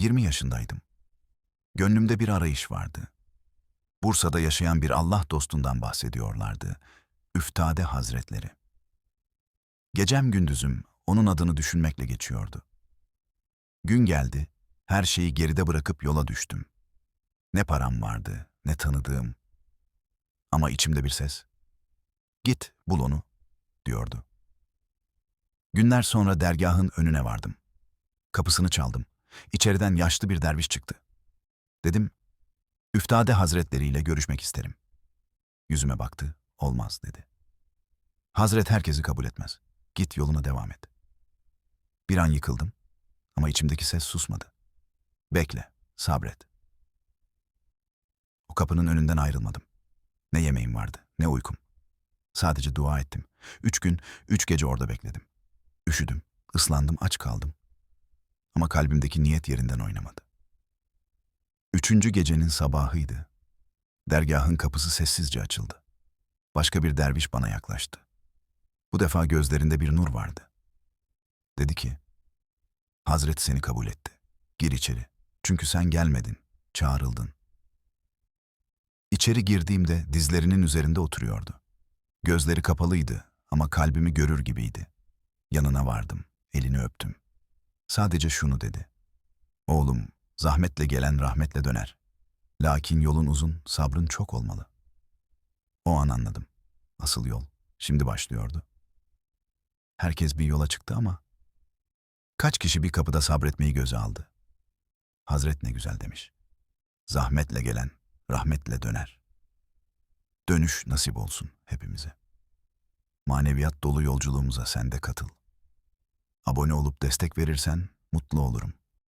20 yaşındaydım. Gönlümde bir arayış vardı. Bursa'da yaşayan bir Allah dostundan bahsediyorlardı. Üftade Hazretleri. Gecem gündüzüm onun adını düşünmekle geçiyordu. Gün geldi, her şeyi geride bırakıp yola düştüm. Ne param vardı, ne tanıdığım. Ama içimde bir ses. Git, bul onu, diyordu. Günler sonra dergahın önüne vardım. Kapısını çaldım. İçeriden yaşlı bir derviş çıktı. Dedim, Üftade Hazretleri ile görüşmek isterim. Yüzüme baktı, olmaz dedi. Hazret herkesi kabul etmez. Git yoluna devam et. Bir an yıkıldım ama içimdeki ses susmadı. Bekle, sabret. O kapının önünden ayrılmadım. Ne yemeğim vardı, ne uykum. Sadece dua ettim. Üç gün, üç gece orada bekledim. Üşüdüm, ıslandım, aç kaldım. Ama kalbimdeki niyet yerinden oynamadı. Üçüncü gecenin sabahıydı. Dergahın kapısı sessizce açıldı. Başka bir derviş bana yaklaştı. Bu defa gözlerinde bir nur vardı. Dedi ki, Hazret seni kabul etti. Gir içeri. Çünkü sen gelmedin, çağrıldın. İçeri girdiğimde dizlerinin üzerinde oturuyordu. Gözleri kapalıydı ama kalbimi görür gibiydi. Yanına vardım, elini öptüm. Sadece şunu dedi. Oğlum, zahmetle gelen rahmetle döner. Lakin yolun uzun, sabrın çok olmalı. O an anladım. Asıl yol şimdi başlıyordu. Herkes bir yola çıktı ama kaç kişi bir kapıda sabretmeyi göze aldı. Hazret ne güzel demiş. Zahmetle gelen rahmetle döner. Dönüş nasip olsun hepimize. Maneviyat dolu yolculuğumuza sen de katıl. Abone olup destek verirsen mutlu olurum.